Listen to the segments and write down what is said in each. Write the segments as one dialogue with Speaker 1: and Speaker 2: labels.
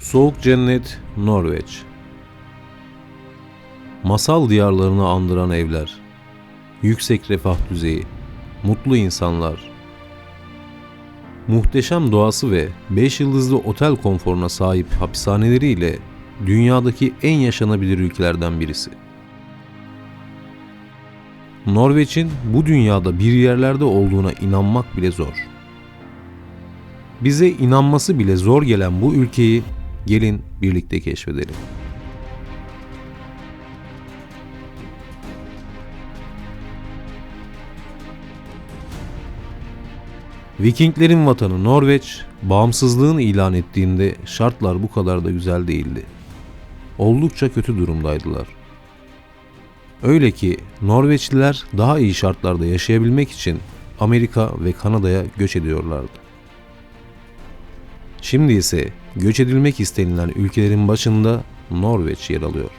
Speaker 1: Soğuk Cennet, Norveç Masal diyarlarını andıran evler, yüksek refah düzeyi, mutlu insanlar, muhteşem doğası ve 5 yıldızlı otel konforuna sahip hapishaneleriyle dünyadaki en yaşanabilir ülkelerden birisi. Norveç'in bu dünyada bir yerlerde olduğuna inanmak bile zor. Bize inanması bile zor gelen bu ülkeyi gelin birlikte keşfedelim. Vikinglerin vatanı Norveç, bağımsızlığını ilan ettiğinde şartlar bu kadar da güzel değildi. Oldukça kötü durumdaydılar. Öyle ki Norveçliler daha iyi şartlarda yaşayabilmek için Amerika ve Kanada'ya göç ediyorlardı. Şimdi ise göç edilmek istenilen ülkelerin başında Norveç yer alıyor.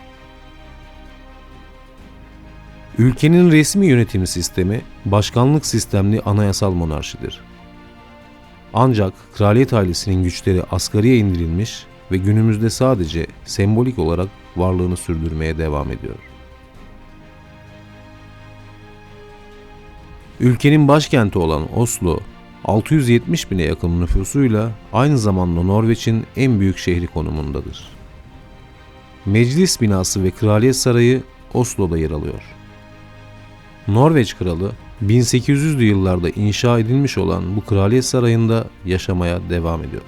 Speaker 1: Ülkenin resmi yönetim sistemi başkanlık sistemli anayasal monarşidir. Ancak kraliyet ailesinin güçleri asgariye indirilmiş ve günümüzde sadece sembolik olarak varlığını sürdürmeye devam ediyor. Ülkenin başkenti olan Oslo, 670 bine yakın nüfusuyla aynı zamanda Norveç'in en büyük şehri konumundadır. Meclis binası ve kraliyet sarayı Oslo'da yer alıyor. Norveç kralı 1800'lü yıllarda inşa edilmiş olan bu kraliyet sarayında yaşamaya devam ediyor.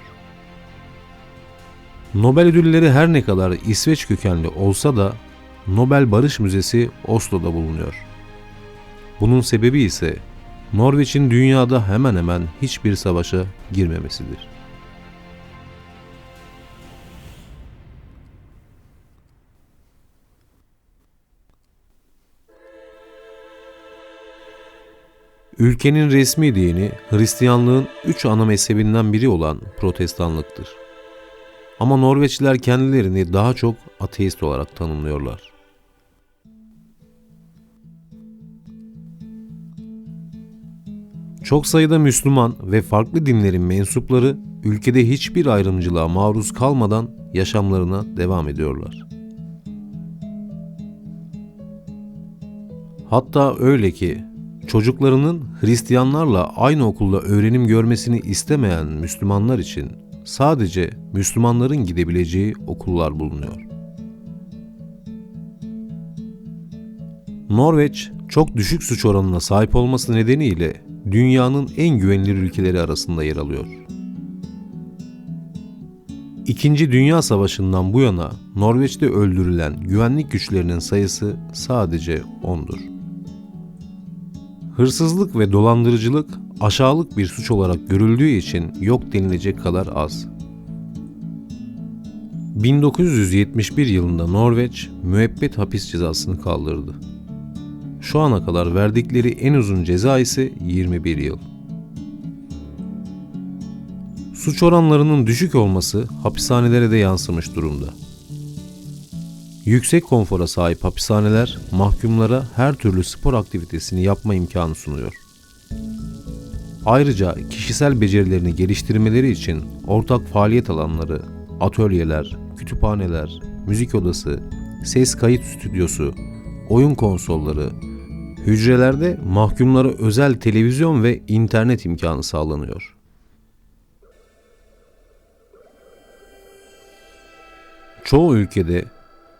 Speaker 1: Nobel ödülleri her ne kadar İsveç kökenli olsa da Nobel Barış Müzesi Oslo'da bulunuyor. Bunun sebebi ise Norveç'in dünyada hemen hemen hiçbir savaşa girmemesidir. Ülkenin resmi dini Hristiyanlığın üç ana mezhebinden biri olan Protestanlıktır. Ama Norveçliler kendilerini daha çok ateist olarak tanımlıyorlar. Çok sayıda Müslüman ve farklı dinlerin mensupları ülkede hiçbir ayrımcılığa maruz kalmadan yaşamlarına devam ediyorlar. Hatta öyle ki çocuklarının Hristiyanlarla aynı okulda öğrenim görmesini istemeyen Müslümanlar için sadece Müslümanların gidebileceği okullar bulunuyor. Norveç çok düşük suç oranına sahip olması nedeniyle dünyanın en güvenilir ülkeleri arasında yer alıyor. İkinci Dünya Savaşı'ndan bu yana Norveç'te öldürülen güvenlik güçlerinin sayısı sadece 10'dur. Hırsızlık ve dolandırıcılık aşağılık bir suç olarak görüldüğü için yok denilecek kadar az. 1971 yılında Norveç müebbet hapis cezasını kaldırdı. Şu ana kadar verdikleri en uzun ceza ise 21 yıl. Suç oranlarının düşük olması hapishanelere de yansımış durumda. Yüksek konfora sahip hapishaneler mahkumlara her türlü spor aktivitesini yapma imkanı sunuyor. Ayrıca kişisel becerilerini geliştirmeleri için ortak faaliyet alanları, atölyeler, kütüphaneler, müzik odası, ses kayıt stüdyosu, oyun konsolları, hücrelerde mahkumlara özel televizyon ve internet imkanı sağlanıyor. Çoğu ülkede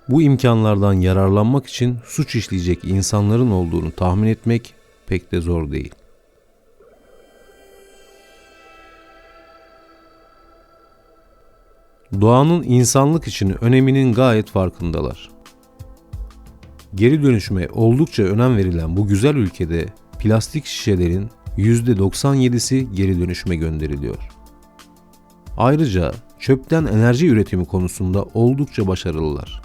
Speaker 1: bu imkanlardan yararlanmak için suç işleyecek insanların olduğunu tahmin etmek pek de zor değil. Doğanın insanlık için öneminin gayet farkındalar. Geri dönüşüme oldukça önem verilen bu güzel ülkede plastik şişelerin %97'si geri dönüşüme gönderiliyor. Ayrıca çöpten enerji üretimi konusunda oldukça başarılılar.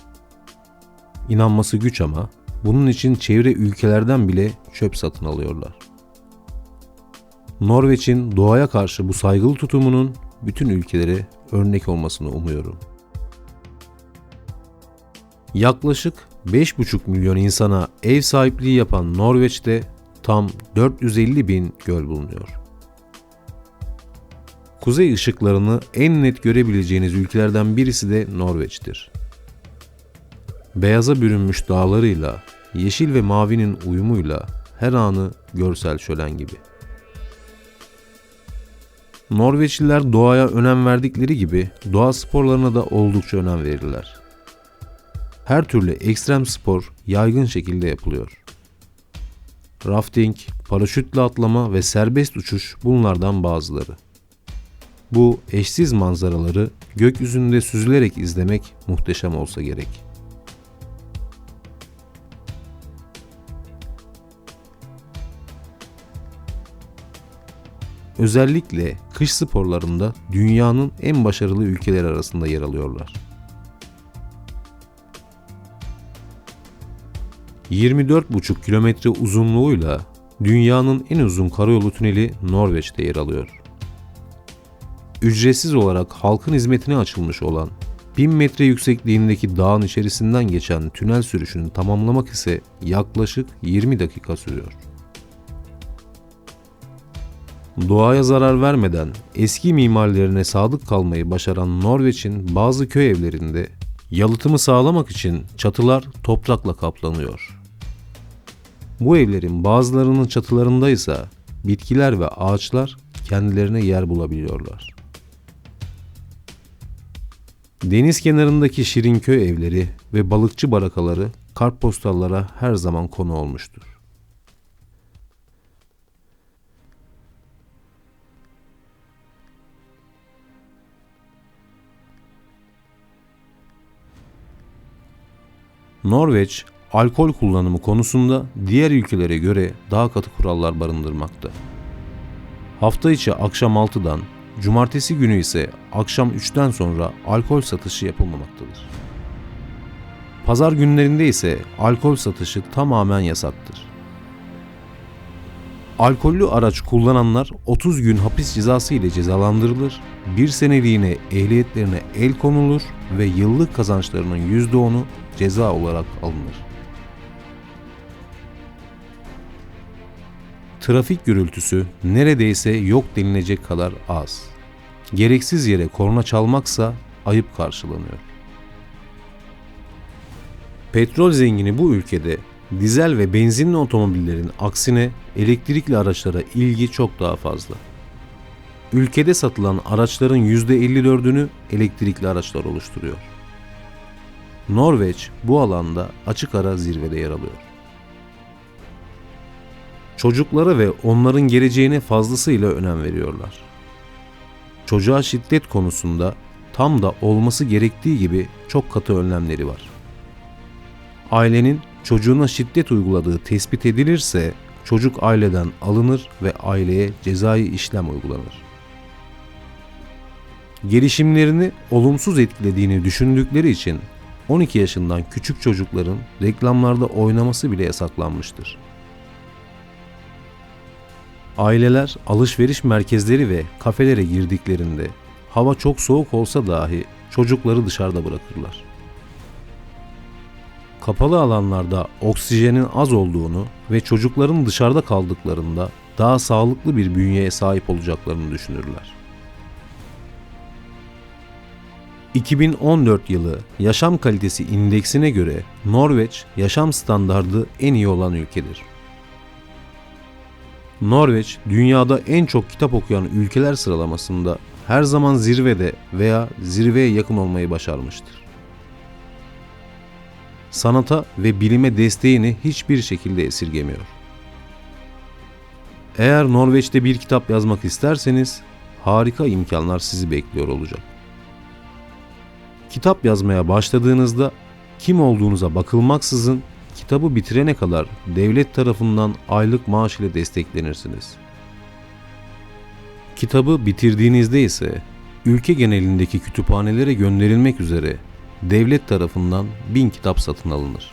Speaker 1: İnanması güç ama bunun için çevre ülkelerden bile çöp satın alıyorlar. Norveç'in doğaya karşı bu saygılı tutumunun bütün ülkelere örnek olmasını umuyorum. Yaklaşık 5,5 milyon insana ev sahipliği yapan Norveç'te tam 450 bin göl bulunuyor. Kuzey ışıklarını en net görebileceğiniz ülkelerden birisi de Norveç'tir. Beyaza bürünmüş dağlarıyla, yeşil ve mavinin uyumuyla her anı görsel şölen gibi. Norveçliler doğaya önem verdikleri gibi doğa sporlarına da oldukça önem verirler. Her türlü ekstrem spor yaygın şekilde yapılıyor. Rafting, paraşütle atlama ve serbest uçuş bunlardan bazıları. Bu eşsiz manzaraları gökyüzünde süzülerek izlemek muhteşem olsa gerek. Özellikle kış sporlarında dünyanın en başarılı ülkeler arasında yer alıyorlar. 24,5 kilometre uzunluğuyla dünyanın en uzun karayolu tüneli Norveç'te yer alıyor. Ücretsiz olarak halkın hizmetine açılmış olan 1000 metre yüksekliğindeki dağın içerisinden geçen tünel sürüşünü tamamlamak ise yaklaşık 20 dakika sürüyor. Doğaya zarar vermeden eski mimarlarına sadık kalmayı başaran Norveç'in bazı köy evlerinde yalıtımı sağlamak için çatılar toprakla kaplanıyor. Bu evlerin bazılarının çatılarında ise bitkiler ve ağaçlar kendilerine yer bulabiliyorlar. Deniz kenarındaki şirin köy evleri ve balıkçı barakaları kartpostallara her zaman konu olmuştur. Norveç, alkol kullanımı konusunda diğer ülkelere göre daha katı kurallar barındırmakta. Hafta içi akşam 6'dan, cumartesi günü ise akşam 3'ten sonra alkol satışı yapılmamaktadır. Pazar günlerinde ise alkol satışı tamamen yasaktır. Alkollü araç kullananlar 30 gün hapis cezası ile cezalandırılır, bir seneliğine ehliyetlerine el konulur ve yıllık kazançlarının %10'u ceza olarak alınır. Trafik gürültüsü neredeyse yok denilecek kadar az. Gereksiz yere korna çalmaksa ayıp karşılanıyor. Petrol zengini bu ülkede dizel ve benzinli otomobillerin aksine elektrikli araçlara ilgi çok daha fazla. Ülkede satılan araçların %54'ünü elektrikli araçlar oluşturuyor. Norveç bu alanda açık ara zirvede yer alıyor. Çocuklara ve onların geleceğine fazlasıyla önem veriyorlar. Çocuğa şiddet konusunda tam da olması gerektiği gibi çok katı önlemleri var. Ailenin çocuğuna şiddet uyguladığı tespit edilirse çocuk aileden alınır ve aileye cezai işlem uygulanır. Gelişimlerini olumsuz etkilediğini düşündükleri için 12 yaşından küçük çocukların reklamlarda oynaması bile yasaklanmıştır. Aileler alışveriş merkezleri ve kafelere girdiklerinde hava çok soğuk olsa dahi çocukları dışarıda bırakırlar. Kapalı alanlarda oksijenin az olduğunu ve çocukların dışarıda kaldıklarında daha sağlıklı bir bünyeye sahip olacaklarını düşünürler. 2014 yılı yaşam kalitesi indeksine göre Norveç yaşam standardı en iyi olan ülkedir. Norveç dünyada en çok kitap okuyan ülkeler sıralamasında her zaman zirvede veya zirveye yakın olmayı başarmıştır. Sanata ve bilime desteğini hiçbir şekilde esirgemiyor. Eğer Norveç'te bir kitap yazmak isterseniz harika imkanlar sizi bekliyor olacak. Kitap yazmaya başladığınızda kim olduğunuza bakılmaksızın kitabı bitirene kadar devlet tarafından aylık maaş ile desteklenirsiniz. Kitabı bitirdiğinizde ise ülke genelindeki kütüphanelere gönderilmek üzere devlet tarafından bin kitap satın alınır.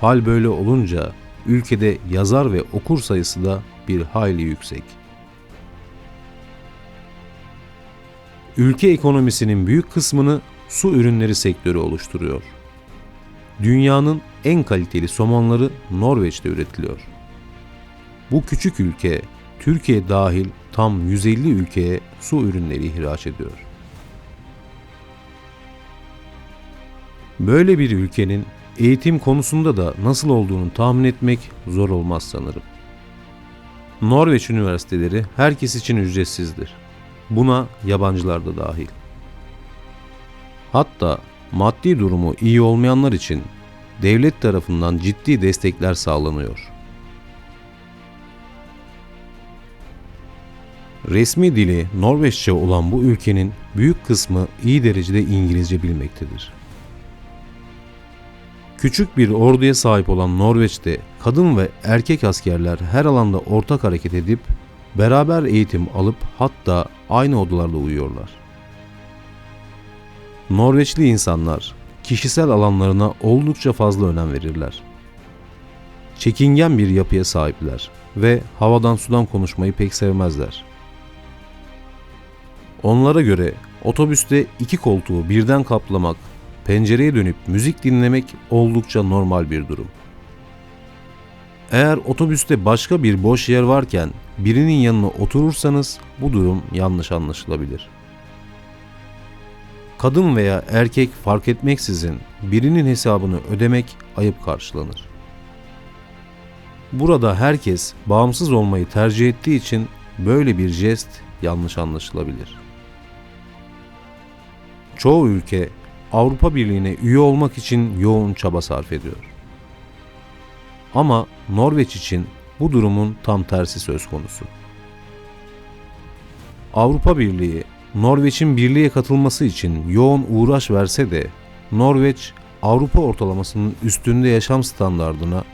Speaker 1: Hal böyle olunca ülkede yazar ve okur sayısı da bir hayli yüksek. Ülke ekonomisinin büyük kısmını su ürünleri sektörü oluşturuyor. Dünyanın en kaliteli somonları Norveç'te üretiliyor. Bu küçük ülke Türkiye dahil tam 150 ülkeye su ürünleri ihraç ediyor. Böyle bir ülkenin eğitim konusunda da nasıl olduğunu tahmin etmek zor olmaz sanırım. Norveç üniversiteleri herkes için ücretsizdir. Buna yabancılar da dahil. Hatta maddi durumu iyi olmayanlar için devlet tarafından ciddi destekler sağlanıyor. Resmi dili Norveççe olan bu ülkenin büyük kısmı iyi derecede İngilizce bilmektedir. Küçük bir orduya sahip olan Norveç'te kadın ve erkek askerler her alanda ortak hareket edip beraber eğitim alıp hatta aynı odalarda uyuyorlar. Norveçli insanlar kişisel alanlarına oldukça fazla önem verirler. Çekingen bir yapıya sahipler ve havadan sudan konuşmayı pek sevmezler. Onlara göre otobüste iki koltuğu birden kaplamak, pencereye dönüp müzik dinlemek oldukça normal bir durum. Eğer otobüste başka bir boş yer varken birinin yanına oturursanız bu durum yanlış anlaşılabilir. Kadın veya erkek fark etmeksizin birinin hesabını ödemek ayıp karşılanır. Burada herkes bağımsız olmayı tercih ettiği için böyle bir jest yanlış anlaşılabilir. Çoğu ülke Avrupa Birliği'ne üye olmak için yoğun çaba sarf ediyor. Ama Norveç için bu durumun tam tersi söz konusu. Avrupa Birliği Norveç'in birliğe katılması için yoğun uğraş verse de Norveç Avrupa ortalamasının üstünde yaşam standardına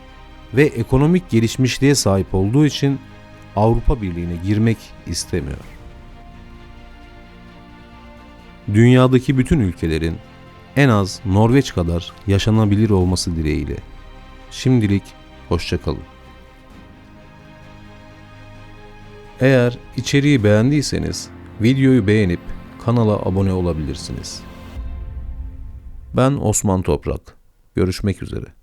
Speaker 1: ve ekonomik gelişmişliğe sahip olduğu için Avrupa Birliği'ne girmek istemiyor. Dünyadaki bütün ülkelerin en az Norveç kadar yaşanabilir olması dileğiyle. Şimdilik hoşçakalın. Eğer içeriği beğendiyseniz videoyu beğenip kanala abone olabilirsiniz. Ben Osman Toprak. Görüşmek üzere.